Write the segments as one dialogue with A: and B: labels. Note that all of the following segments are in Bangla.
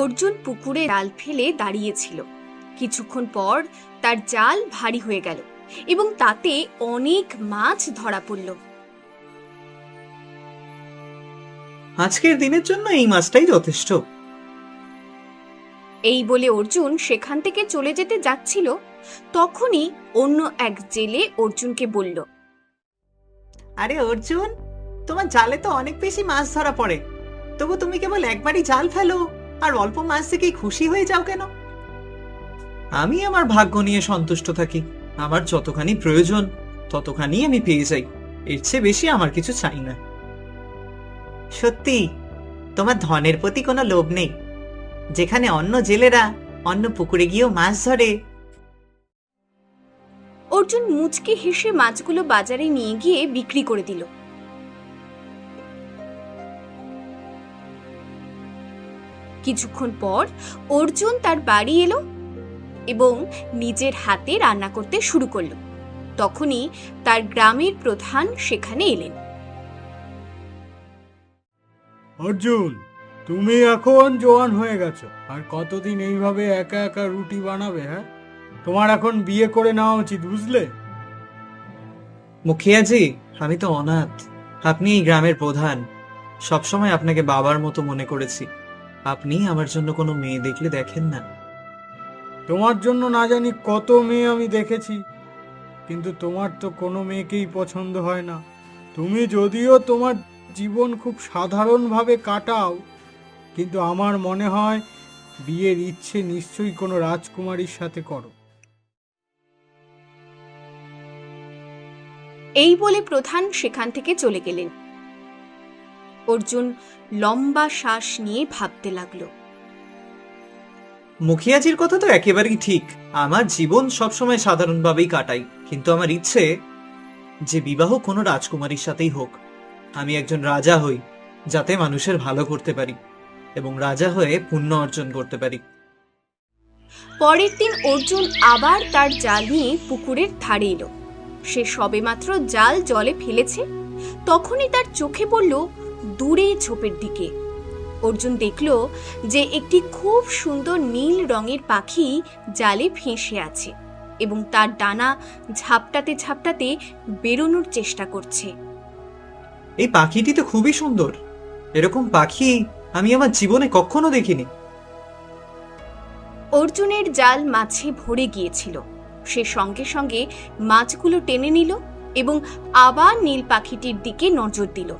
A: অর্জুন পুকুরে জাল ফেলে দাঁড়িয়েছিল। কিছুক্ষণ পর তার জাল ভারী হয়ে গেল এবং তাতে অনেক মাছ ধরা পড়ল।
B: আজকের দিনের জন্য এই মাছটাই যথেষ্ট।
A: এই বলে অর্জুন সেখান থেকে চলে যেতে যাচ্ছিল। তখনই অন্য এক জেলে অর্জুনকে বলল
B: আরে অর্জুন তোমার জালে তো অনেক বেশি মাছ ধরা পড়ে। তবু তুমি কেবল একবারই জাল ফেলো। আর অল্প মাছ থেকেই খুশি হয়ে যাও কেন? আমি আমার ভাগ্য নিয়ে সন্তুষ্ট থাকি। আমার যতখানি প্রয়োজন ততখানি আমি পেয়ে যাই। এর চেয়ে বেশি আমার কিছু চাই না। সত্যি, তোমার ধনের প্রতি কোনো লোভ নেই। যেখানে অন্য জেলেরা অন্য পুকুরে গিয়েও মাছ ধরে।
A: অর্জুন মুচকি হেসে মাছগুলো বাজারে নিয়ে গিয়ে বিক্রি করে দিল। কিছুক্ষণ পর অর্জুন তার বাড়ি এলো এবং নিজের হাতে রান্না করতে শুরু করল। তখনই তার গ্রামের প্রধান সেখানে এলেন।
C: অর্জুন তুমি এখন জোয়ান হয়ে গেছো। আর কতদিন এইভাবে একা একা রুটি বানাবে হ্যাঁ? তোমার এখন বিয়ে করে নেওয়া উচিত বুঝলে?
B: মুখিয়াজি আমি তো অনাথ। আপনি এই গ্রামের প্রধান। সবসময় আপনাকে বাবার মতো মনে করেছি। আপনি আমার জন্য কোনো মেয়ে দেখলে দেখেন না।
C: তোমার জন্য না জানি কত মেয়ে আমি দেখেছি কিন্তু তোমার তো কোনো মেয়েকেই পছন্দ হয় না। তুমি যদিও তোমার জীবন খুব সাধারণভাবে কাটাও কিন্তু আমার মনে হয় বিয়ের ইচ্ছে নিশ্চয়ই কোনো রাজকুমারীর সাথে করো।
A: এই বলে প্রধান সেখান থেকে চলে গেলেন। অর্জুন লম্বা শ্বাস নিয়ে ভাবতে লাগল।
B: মুখিয়াজির কথা তো একেবারেই ঠিক। আমার জীবন সবসময় সাধারণভাবেই কাটাই কিন্তু আমার ইচ্ছে যে বিবাহ কোনো রাজকুমারীর সাথেই হোক। আমি একজন রাজা হই যাতে মানুষের ভালো করতে পারি এবং রাজা হয়ে পুণ্য অর্জন করতে পারি।
A: পরের দিন অর্জুন আবার তার জাল নিয়ে পুকুরের ধারে এলো। সে সবেমাত্র জাল জলে ফেলেছে তখনই তার চোখে পড়ল দূরে ঝোপের দিকে। অর্জুন দেখল যে একটি খুব সুন্দর নীল রঙের পাখি জালে ফেঁসে আছে এবং তার ডানা ঝাপটাতে ঝাপটাতে বেরোনোর চেষ্টা করছে।
B: এই পাখিটি তো খুবই সুন্দর। এরকম পাখি আমি আমার জীবনে কখনো দেখিনি।
A: অর্জুনের জাল মাছে ভরে গিয়েছিল। সে সঙ্গে সঙ্গে মাছগুলো টেনে নিল এবং আবার নীল পাখিটির দিকে নজর দিল।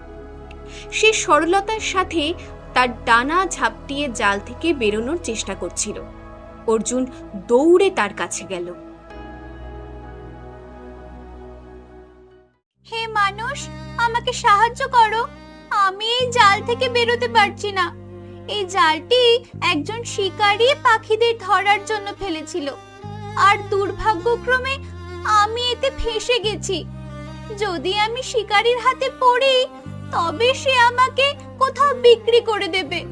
A: সে সরলতার সাথে তার ডানা ঝাপটিয়ে জাল থেকে বেরোনোর চেষ্টা করছিল। অর্জুন দৌড়ে তার কাছে গেল।
D: হে মানুষ, আমাকে সাহায্য করো। আমি এই জাল থেকে বেরোতে পারছি না। এই জালটি একজন শিকারী পাখিদের ধরার জন্য ফেলেছিল। আর দুর্ভাগ্যক্রমে আমি এতে ফেঁসে গেছি। যদি আমি শিকারীর হাতে পড়ি তবে সে আমাকে কোথাও বিক্রি করে দেবে।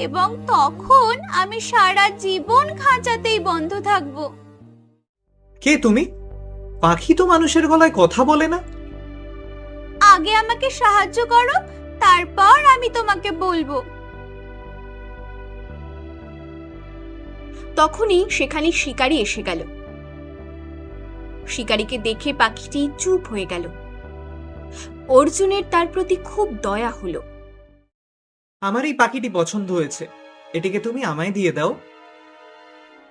D: এবং তখন আমি সারা জীবন খাঁচাতেই বন্ধ থাকব।
B: কে তুমি? পাখি তো মানুষের গলায় কথা বলে না।
D: আগে আমাকে সাহায্য করো তারপর আমি তোমাকে বলব।
A: তখনই সেখানে শিকারী এসে গেল। শিকারীকে দেখে পাখিটি চুপ হয়ে গেল। অর্জুনের তার প্রতি খুব দয়া হলো।
B: আমার এই পাখিটি পছন্দ হয়েছে। এটিকে তুমি আমায় দিয়ে দাও।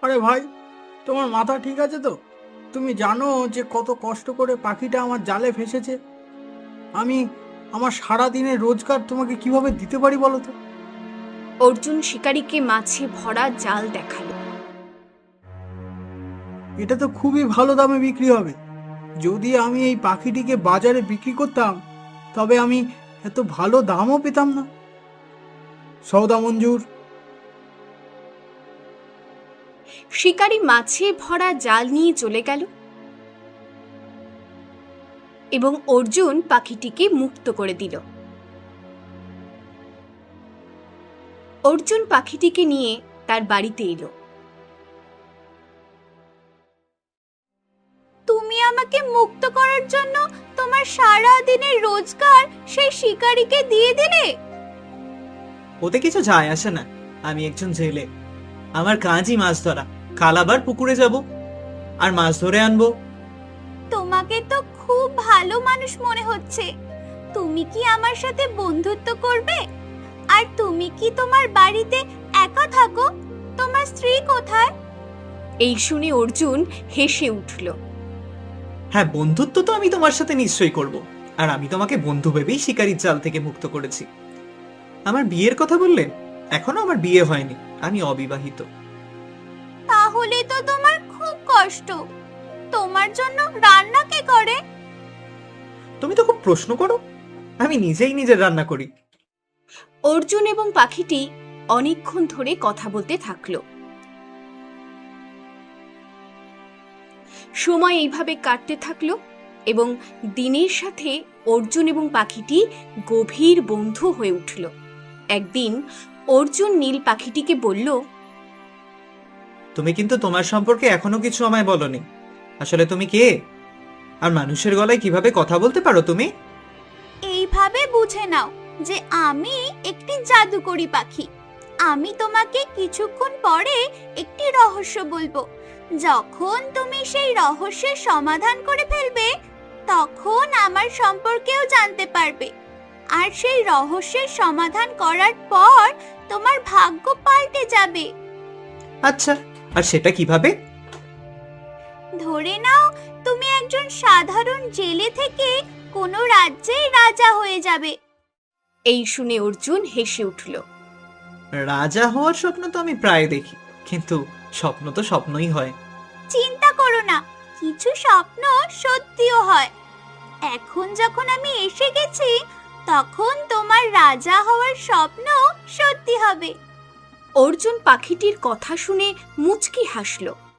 C: আরে ভাই তোমার মাথা ঠিক আছে তো? তুমি জানো যে কত কষ্ট করে পাখিটা আমার জালে ফেসেছে। আমি আমার সারা দিনের রোজগার তোমাকে কীভাবে দিতে পারি বলো তো?
A: অর্জুন শিকারীকে মাছে ভরা জাল দেখাল।
C: এটা তো খুবই ভালো দামে বিক্রি হবে। যদি আমি এই পাখিটিকে বাজারে বিক্রি করতাম, তবে আমি এত ভালো দামও পেতাম না। সৌদা মঞ্জুর।
A: শিকারি মাছে ভরা জাল নিয়ে চলে গেল এবং অর্জুন পাখিটিকে মুক্ত করে দিল। অর্জুন পাখিটিকে নিয়ে তার বাড়িতে এলো।
D: আমাকে মুক্ত করার জন্য তোমার সারা দিনের রোজগার সেই শিকারীকে দিয়ে দিলে?
B: ওতে কিছু যায় আসে না। আমি একজন জেলে। আমার কাজই মাছ ধরা। কাল আবার পুকুরে যাব আর মাছ ধরে আনব।
D: তোমাকে তো খুব ভালো মানুষ মনে হচ্ছে। তুমি কি আমার সাথে বন্ধুত্ব করবে? আর তুমি কি তোমার বাড়িতে একা থাকো? তোমার স্ত্রী কোথায়?
A: এই শুনে অর্জুন হেসে উঠল।
B: হ্যাঁ বন্ধুত্ব তো আমি তোমার সাথে নিশ্চয়ই করব। আর আমি তোমাকে বন্ধু ভেবেই শিকারির জাল থেকে মুক্ত করেছি। আমার বিয়ের কথা বললে? এখনও আমার বিয়ে হয়নি। আমি অবিবাহিত।
D: তাহলে তো তোমার খুব কষ্ট। তোমার জন্য রান্না কে করে?
B: তুমি তো খুব প্রশ্ন করো। আমি নিজেই নিজের রান্না করি।
A: অর্জুন এবং পাখিটি অনেকক্ষণ ধরে কথা বলতে থাকল। সময় এইভাবে কাটতে থাকল এবং দিনের সাথে অর্জুন এবং পাখিটি গভীর বন্ধু হয়ে উঠল। একদিন অর্জুন নীল পাখিটিকে বলল
B: তুমি কিন্তু তোমার সম্পর্কে এখনও কিছু আমায় বলনি। আসলে তুমি কে? আর মানুষের গলায় কীভাবে কথা বলতে পারো তুমি?
D: এইভাবে বুঝে নাও যে আমি একটি জাদুকরি পাখি। আমি তোমাকে কিছুক্ষণ পরে একটি রহস্য বলব। যখন তুমি সেই রহস্যের সমাধান করে ফেলবে তখন আমার সম্পর্কেও জানতে পারবে। আর সেই রহস্যের সমাধান করার পর তোমার ভাগ্য পাল্টে যাবে।
B: আচ্ছা আর সেটা কীভাবে?
D: ধরে নাও তুমি একজন সাধারণ জেলে থেকে কোনো রাজ্যের রাজা হয়ে যাবে।
A: এই শুনে অর্জুন হেসে উঠল।
B: রাজা হওয়ার স্বপ্ন তো আমি প্রায় দেখি কিন্তু স্বপ্ন তো স্বপ্নই হয়।
D: চিন্তা করো না কিছু স্বপ্ন সত্যিও হয়। এখন যখন আমি এসে গেছি তখন তোমার রাজা হওয়ার স্বপ্ন সত্যি হবে।
A: অর্জুন পাখিটির কথা শুনে মুচকি হাসল।